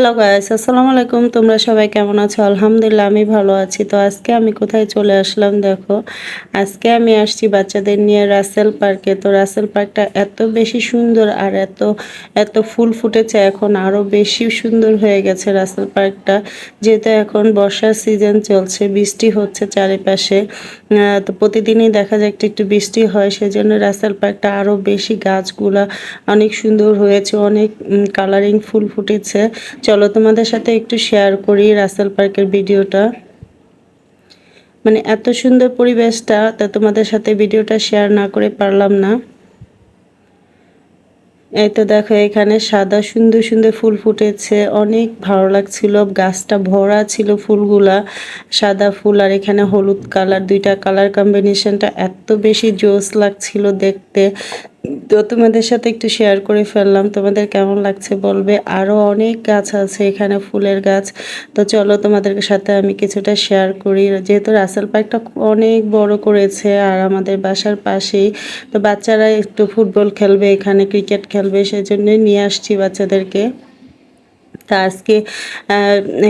Hello guys আসসালামু আলাইকুম তোমরা সবাই কেমন আছো? আলহামদুলিল্লাহ, আমি ভালো আছি। তো আজকে আমি কোথায় চলে আসলাম, দেখো? আজকে আমি আসছি বাচ্চাদের নিয়ে রাসেল পার্কে। তো রাসেল পার্কটা এত বেশি সুন্দর আর এত এত ফুল ফুটেছে, এখন আরও বেশি সুন্দর হয়ে গেছে রাসেল পার্কটা। যেহেতু এখন বর্ষার সিজন চলছে, বৃষ্টি হচ্ছে চারিপাশে। তো প্রতিদিনই দেখা যায় একটু একটু বৃষ্টি হয়, সেজন্য রাসেল পার্কটা আরও বেশি গাছগুলা অনেক সুন্দর হয়েছে, অনেক কালারিং ফুল ফুটেছে। চলো তোমাদের সাথে একটু শেয়ার করি রাসেল পার্কের ভিডিওটা। মানে এত সুন্দর পরিবেশটা তা তোমাদের সাথে ভিডিওটা শেয়ার না করে পারলাম না। এই তো দেখো, এখানে সাদা সুন্দর সুন্দর ফুল ফুটেছে, অনেক ভালো লাগছিল, গাছটা ভরা ছিল ফুলগুলা, সাদা ফুল আর এখানে হলুদ কালার, দুইটা কালার কম্বিনেশনটা এত বেশি জোস লাগছিল দেখতে। তো তোমাদের সাথে একটু শেয়ার করে ফেললাম। তোমাদের কেমন লাগছে বলবে? আরও অনেক গাছ আছে এখানে, ফুলের গাছ। তো চলো তোমাদের সাথে আমি কিছুটা শেয়ার করি। যেহেতু রাসেল পার্কটা অনেক বড় করেছে আর আমাদের বাসার পাশেই, তো বাচ্চারা একটু ফুটবল খেলবে, এখানে ক্রিকেট খেলবে, সেজন্যই নিয়ে আসছি বাচ্চাদেরকে। তা আজকে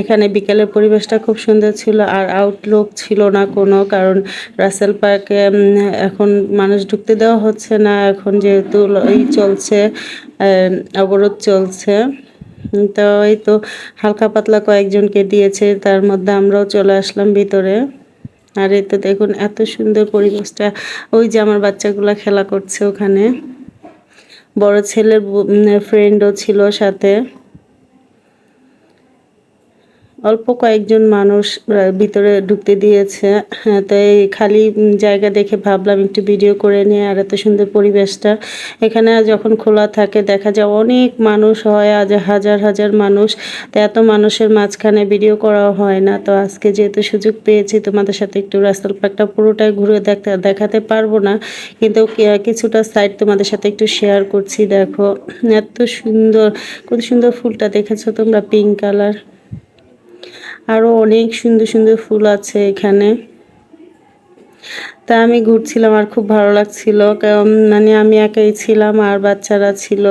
এখানে বিকেলের পরিবেশটা খুব সুন্দর ছিল আর আউটলুক ছিল না কোনো কারণ রাসেল পার্কে এখন মানুষ ঢুকতে দেওয়া হচ্ছে না। এখন যেহেতু এই চলছে অবরোধ চলছে তো এই তো হালকা পাতলা কয়েকজনকে দিয়েছে, তার মধ্যে আমরাও চলে আসলাম ভিতরে। আর এই তো দেখুন এত সুন্দর পরিবেশটা, ওই যে আমার বাচ্চাগুলা খেলা করছে ওখানে। বড় ছেলের ফ্রেন্ডও ছিল সাথে। অল্প কয়েকজন মানুষ ভিতরে ঢুকতে দিয়েছে। হ্যাঁ, তো এই খালি জায়গা দেখে ভাবলাম একটু ভিডিও করে নিয়ে আর এত সুন্দর পরিবেশটা। এখানে যখন খোলা থাকে দেখা যায় অনেক মানুষ হয় আজ হাজার হাজার মানুষ। তো এত মানুষের মাঝখানে ভিডিও করা হয় না। তো আজকে যেহেতু সুযোগ পেয়েছি তোমাদের সাথে একটু রাস্তাল পার্কটা পুরোটাই ঘুরে দেখা দেখাতে পারব না। কিন্তু কিছুটা সাইড তোমাদের সাথে একটু শেয়ার করছি দেখো। এত সুন্দর কত সুন্দর ফুলটা দেখেছ তোমরা পিঙ্ক কালার আরও অনেক সুন্দর সুন্দর ফুল আছে এখানে। তা আমি ঘুরছিলাম আর খুব ভালো লাগছিল। মানে আমি একাই ছিলাম আর বাচ্চারা ছিল।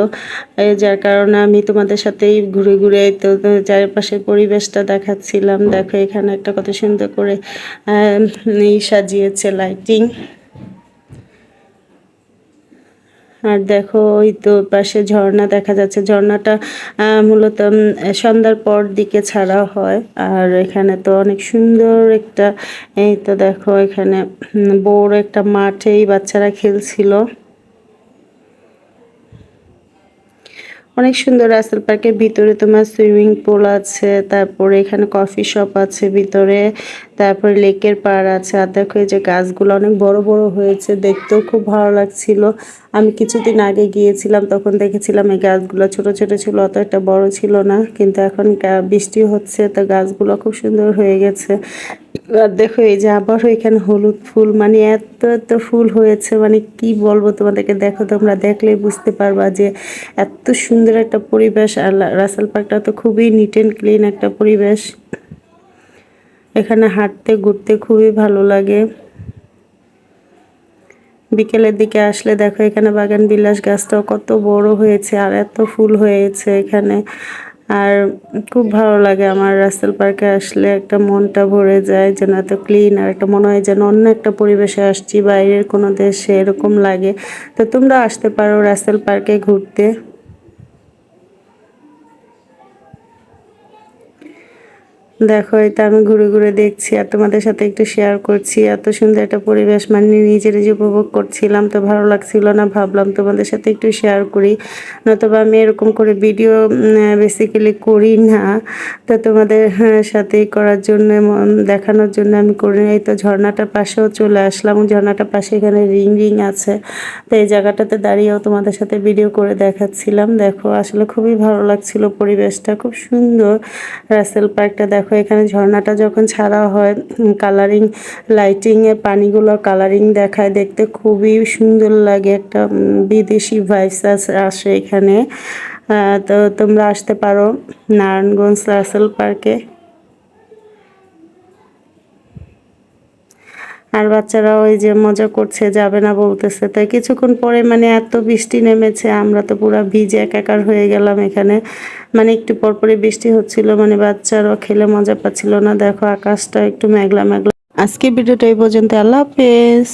যার কারণে আমি তোমাদের সাথেই ঘুরে ঘুরে তো চারপাশের পরিবেশটা দেখাচ্ছিলাম। দেখো এখানে একটা কত সুন্দর করে সাজিয়েছে লাইটিং আর দেখো, ওই তো পাশে ঝর্ণা দেখা যাচ্ছে। ঝর্ণাটা মূলত সন্ধ্যার পর দিকে ছাড়া হয়। আর এখানে তো অনেক সুন্দর একটা, এই তো দেখো, এখানে বড় একটা মাঠেই বাচ্চারা খেলছিল। অনেক সুন্দর রাসেল পার্কের ভিতরে তোমার সুইমিং পুল আছে, তারপরে এখানে কফি শপ আছে ভিতরে, তারপরে লেকের পাড় আছে। আর দেখো এই যে গাছগুলো অনেক বড় বড় হয়েছে, দেখতেও খুব ভালো লাগছিল। আমি কিছুদিন আগে গিয়েছিলাম, তখন দেখেছিলাম এই গাছগুলো ছোট ছোট ছিল, অত একটা বড় ছিল না। কিন্তু এখন বৃষ্টি হচ্ছে, তো গাছগুলো খুব সুন্দর হয়ে গেছে। আর দেখো এই যে আবারও এখানে হলুদ ফুল মানে এত এত ফুল হয়েছে মানে কি বলব তোমাদেরকে, দেখো তোমরা দেখলেই বুঝতে পারবা যে এত সুন্দর একটা পরিবেশ, আর রাসেল পার্কটা তো খুবই নিট অ্যান্ড ক্লিন একটা পরিবেশ। এখানে হাঁটতে, ঘুরতে খুবই ভালো লাগে। বিকেলের দিকে আসলে দেখো, এখানে বাগান বিলাস গাছটাও কত বড় হয়েছে, আর এত ফুল হয়েছে এখানে। আর খুব ভালো লাগে আমার রাসেল পার্কে আসলে একটা মনটা ভরে যায়, যেন এত ক্লিন আর একটা মনে হয় যেন অন্য একটা পরিবেশে আসছি, বাইরের কোনো দেশে এরকম লাগে। তো তোমরা আসতে পারো রাসেল পার্কে ঘুরতে। দেখো এটা আমি ঘুরে ঘুরে দেখছি আর তোমাদের সাথে একটু শেয়ার করছি। এত সুন্দর একটা পরিবেশ মানে নিজের যে উপভোগ করছিলাম তো ভালো লাগছিল না ভাবলাম তোমাদের সাথে একটু শেয়ার করি। নতুবা আমি এরকম করে ভিডিও বেসিক্যালি করি না। তো তোমাদের হ্যাঁ, সাথেই করার জন্য দেখানোর জন্য আমি করি। এই তো ঝর্ণাটার পাশেও চলে আসলাম। ঝর্ণাটার পাশে এখানে রিং রিং আছে। তো এই জায়গাটাতে দাঁড়িয়েও তোমাদের সাথে ভিডিও করে দেখাচ্ছিলাম। দেখো আসলে খুবই ভালো লাগছিল পরিবেশটা। খুব সুন্দর। রাসেল পার্কটা দেখো দেখো এখানে ঝর্ণাটা যখন ছাড়া হয় কালারিং লাইটিংয়ের পানিগুলো কালারিং দেখায়, দেখতে খুবই সুন্দর লাগে একটা বিদেশি ভাইস আসে এখানে। তো তোমরা আসতে পারো নারায়ণগঞ্জ রাসেল পার্কে। আর বাচ্চারা ওই যে মজা করছে, যাবে না বলতেছে। তাই কিছুক্ষণ পরে মানে এত বৃষ্টি নেমেছে, আমরা তো পুরো ভিজে একাকার হয়ে গেলাম এখানে। মানে একটু পরপরই বৃষ্টি হচ্ছিল মানে বাচ্চারাও খেলে মজা পাচ্ছিল না। দেখো আকাশটা একটু মেঘলা মেঘলা। আজকে ভিডিওটা এই পর্যন্ত আল্লাহ হাফেজ।